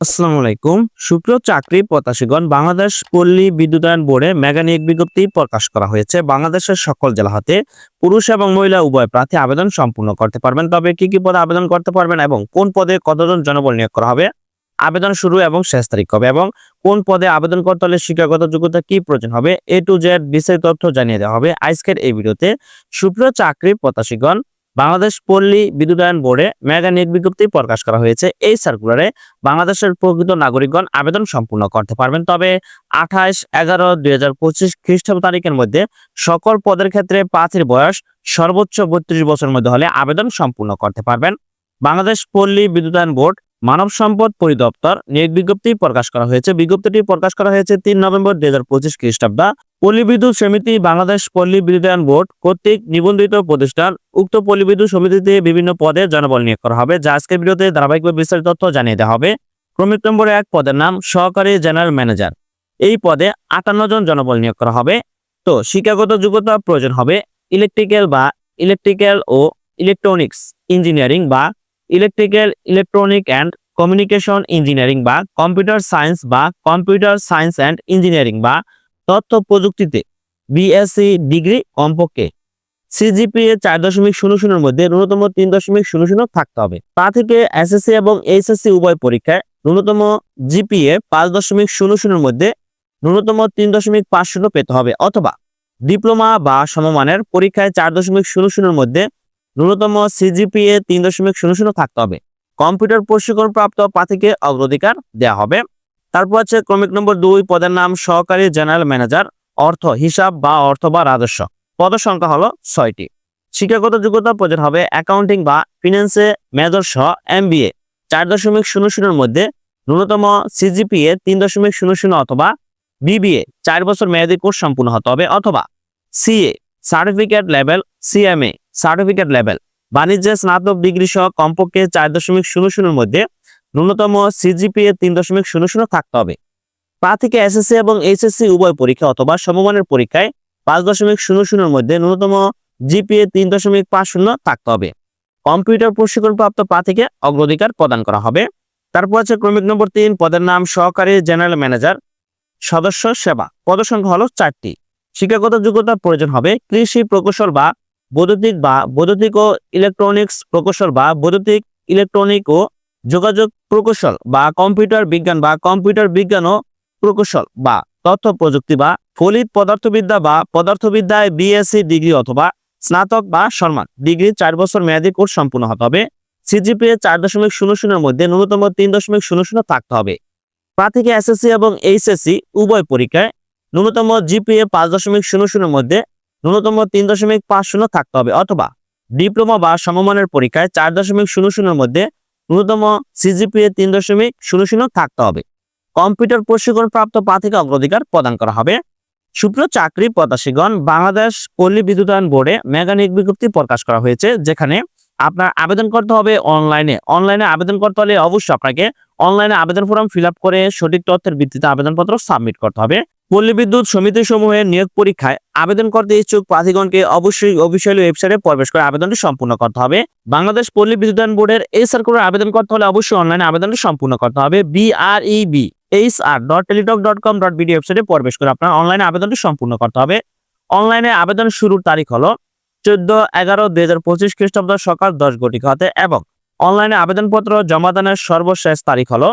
আসসালামু আলাইকুম। সুপ্রিয় চাকরি প্রত্যাশীগণ, বাংলাদেশ পল্লী বিদ্যুতায়ন বোর্ডে মেগা নিয়োগ বিজ্ঞপ্তি প্রকাশ করা হয়েছে। বাংলাদেশের সকল জেলা হতে পুরুষ এবং মহিলা উভয় প্রার্থী আবেদন সম্পূর্ণ করতে পারবেন। তবে কি কি পদে আবেদন করতে পারবেন এবং কোন পদে কতজন জনবল নিয়োগ করা হবে? আবেদন শুরু এবং শেষ তারিখ কবে এবং কোন পদে আবেদন করতে হলে শিক্ষাগত যোগ্যতা কি প্রয়োজন হবে? এ টু জেড বিস্তারিত তথ্য জানিয়ে দেওয়া হবে আজকের এই ভিডিওতে। সুপ্রিয় চাকরি প্রত্যাশীগণ বাংলাদেশ পল্লী বিদ্যুতায়ন বোর্ডে মেগা নিয়োগ বিজ্ঞপ্তি প্রকাশ করা হয়েছে। এই সার্কুলারে বাংলাদেশের প্রকৃত নাগরিকগণ আবেদন সম্পূর্ণ করতে পারবেন। তবে আঠাশ এগারো দুই হাজার পঁচিশ খ্রিস্টাব্দ তারিখের মধ্যে সকল পদের ক্ষেত্রে পাঁচের বয়স সর্বোচ্চ বত্রিশ বছরের মধ্যে হলে আবেদন সম্পূর্ণ করতে পারবেন। বাংলাদেশ পল্লী বিদ্যুতায়ন বোর্ড মানব সম্পদ পরিদপ্তর নিয়োগ বিজ্ঞপ্তি প্রকাশ করা হয়েছে। বিজ্ঞপ্তিটি প্রকাশ করা হয়েছে তিন নভেম্বর দুই হাজার পঁচিশ খ্রিস্টাব্দ। পল্লী বিদ্যুৎ সমিতি, বাংলাদেশ পল্লী বিদ্যুতায়ন বোর্ড কর্তৃক নিবন্ধিত প্রতিষ্ঠান উক্ত পল্লী বিদ্যুৎ সমিতিতে বিভিন্ন পদে জনবল নিয়োগ করা হবে, যা আজকের ভিডিওতে ধারাবাহিকভাবে বিস্তারিত তথ্য জানিয়ে দেওয়া হবে। ক্রমিক নম্বর এক পদের নাম সহকারী জেনারেল ম্যানেজার। এই পদে আটান্ন জন জনবল নিয়োগ করা হবে। তো শিক্ষাগত যোগ্যতা প্রয়োজন হবে ইলেকট্রিক্যাল বা ইলেকট্রিক্যাল ও ইলেকট্রনিক্স ইঞ্জিনিয়ারিং বা electrical electronic and communication engineering বা কম্পিউটার সায়েন্স বা কম্পিউটার সায়েন্স অ্যান্ড ইঞ্জিনিয়ারিং বা তথ্য প্রযুক্তিতে বিএসসি ডিগ্রি কমপক্ষে সিজিপিএ চার দশমিক শূন্য শূন্যের মধ্যে ন্যূনতম তিন দশমিক শূন্য শূন্য থাকতে হবে। তা থেকে এসএসসি এবং এইচএসসি উভয় পরীক্ষায় ন্যূনতম জিপিএ পাঁচ দশমিক শূন্য শূন্যের মধ্যে ন্যূনতম তিন দশমিক পাঁচ শূন্য পেতে হবে। অথবা ডিপ্লোমা বা সমমানের পরীক্ষায় চার দশমিক শূন্য শূন্যের মধ্যে ন্যূনতম সিজিপিএ তিন দশমিক শূন্য শূন্য থাকতে হবে। কম্পিউটার প্রশিক্ষণ প্রাপ্ত প্রার্থীকে অগ্রাধিকার দেওয়া হবে। তারপর আছে ক্রমিক নম্বর দুই, পদের নাম সহকারী জেনারেল ম্যানেজার, অর্থ, হিসাব বা অর্থ বা রাজস্ব। পদ সংখ্যা হলো ছয়টি। শিক্ষাগত যোগ্যতা প্রয়োজন হবে অ্যাকাউন্টিং বা ফিনান্সে মেজর সহ এমবিএ চার দশমিক শূন্য শূন্যের মধ্যে ন্যূনতম সিজিপিএ তিন দশমিক শূন্য শূন্য অথবা বিবিএ চার বছর মেয়াদী কোর্স সম্পূর্ণ হতে হবে অথবা CA certificate level CMA certificate level বাণিজ্যে স্নাতক ডিগ্রি সহ কমপক্ষে চার দশমিক শূন্য শূন্যের মধ্যে ন্যূনতম সিজিপিএ তিন দশমিক শূন্য শূন্য থাকতে হবে। প্রার্থীকে এসএসসি এবং এইচএসসি উভয় পরীক্ষা অথবা সমমানের পরীক্ষায় পাঁচ দশমিক শূন্য শূন্যের মধ্যে ন্যূনতম জিপিএ তিন দশমিক পাঁচ শূন্য থাকতে হবে। কম্পিউটার প্রশিক্ষণপ্রাপ্ত প্রার্থীকে অগ্রাধিকার প্রদান করা হবে। তারপর আছে ক্রমিক নম্বর তিন, পদের নাম সহকারী জেনারেল ম্যানেজার, সদস্য সেবা। পদসংখ্যা হলো চারটি। শিক্ষাগত যোগ্যতার প্রয়োজন হবে। কৃষি প্রকৌশল বা বৈদ্যুতিক বা বৈদ্যুতিক ও ইলেকট্রনিক্স প্রকৌশল বা বৈদ্যুতিক ইলেকট্রনিক ও যোগাযোগ প্রকৌশল বা কম্পিউটার বিজ্ঞান বা কম্পিউটার বিজ্ঞান ও প্রকৌশল বা তথ্য প্রযুক্তি বা ফলিত পদার্থবিদ্যা বা পদার্থবিদ্যায় বিএসসি ডিগ্রি অথবা স্নাতক বা সম্মান ডিগ্রি চার বছর মেয়াদী কোর্স সম্পূর্ণ হতে হবে। সিজিপিএ চার দশমিক শূন্য শূন্যের মধ্যে ন্যূনতম তিন দশমিক শূন্য শূন্য থাকতে হবে। প্রার্থীকে এসএসসি এবং এইচএসসি উভয় পরীক্ষায় ন্যূনতম জিপিএ পাঁচ দশমিক শূন্য শূন্যের মধ্যে ন্যূনতম তিন দশমিক পাঁচ শূন্য থাকতে হবে অথবা ডিপ্লোমা বা সমমানের পরীক্ষায় চার দশমিক শূন্য শূন্যের মধ্যে ন্যূনতম সিজিপিএ তিন দশমিক শূন্য শূন্য থাকতে হবে। কম্পিউটার প্রশিক্ষণ প্রাপ্ত প্রার্থীকে অগ্রাধিকার প্রদান করা হবে। সূত্র চাকরি প্রত্যাশীগণ বাংলাদেশ পল্লী বিদ্যুতায়ন বোর্ডে মেগানিক বিজ্ঞপ্তি প্রকাশ করা হয়েছে, যেখানে আপনার আবেদন করতে হবে অনলাইনে অনলাইনে আবেদন করতে হলে অবশ্যই আপনাকে অনলাইনে আবেদন ফর্ম ফিল করে সঠিক তথ্যের ভিত্তিতে আবেদনপত্র সাবমিট করতে হবে। পল্লী বিদ্যুৎ সমিতি সমূহের নিয়োগ পরীক্ষায় আবেদন করতে ইচ্ছুক প্রার্থীগণকে অবশ্যই অফিসিয়াল ওয়েবসাইটে প্রবেশ করে আবেদনটি সম্পূর্ণ করতে হবে। বাংলাদেশ পল্লী বিদ্যুতায়ন বোর্ডের এই সার্কুলার আবেদন করতে হলে অবশ্যই অনলাইনে আবেদনটি সম্পূর্ণ করতে হবে। BREB H R dot Teletalk dot com dot BD ওয়েবসাইটে প্রবেশ করে আপনার অনলাইনে আবেদনটি সম্পূর্ণ করতে হবে। অনলাইনে আবেদন শুরুর তারিখ হলো চোদ্দ এগারো দুই হাজার পঁচিশ খ্রিস্টাব্দ সকাল দশ ঘটিকা হতে এবং অনলাইনে আবেদনপত্র জমাদানের সর্বশেষ তারিখ হলো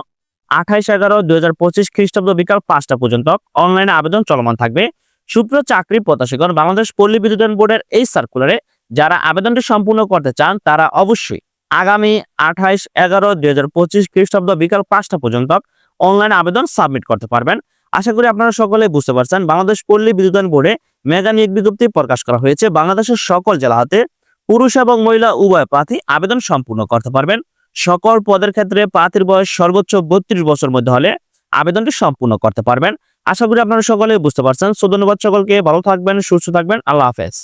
আঠাইশ এগারো দুই হাজার পঁচিশ খ্রিস্টাব্দ বিকাল পাঁচটা পর্যন্ত অনলাইনে আবেদন চলমান থাকবে। সুপ্র চাকরি প্রত্যাশীগণ বাংলাদেশ পল্লী বিদ্যুতায়ন বোর্ডের এই সার্কুলারে যারা আবেদনটি সম্পূর্ণ করতে চান, তারা অবশ্যই আগামী আঠাইশ এগারো দুই হাজার পঁচিশ খ্রিস্টাব্দ বিকাল পাঁচটা পর্যন্ত অনলাইনে আবেদন সাবমিট করতে পারবেন। আশা করি আপনারা সকলে বুঝতে পারছেন, বাংলাদেশ পল্লী বিদ্যুতায়ন বোর্ডে মেগা নিয়োগ বিজ্ঞপ্তি প্রকাশ করা হয়েছে। বাংলাদেশের সকল জেলা হাতে পুরুষ এবং মহিলা উভয় প্রার্থী আবেদন সম্পূর্ণ করতে পারবেন। সকল পদের ক্ষেত্রে প্রার্থীর বয়স সর্বোচ্চ বত্রিশ বছর মধ্যে হলে আবেদনটি সম্পূর্ণ করতে পারবেন। আশা করি আপনারা সকলে বুঝতে পারছেন। সো, ধন্যবাদ সকলকে। ভালো থাকবেন, সুস্থ থাকবেন। আল্লাহ হাফেজ।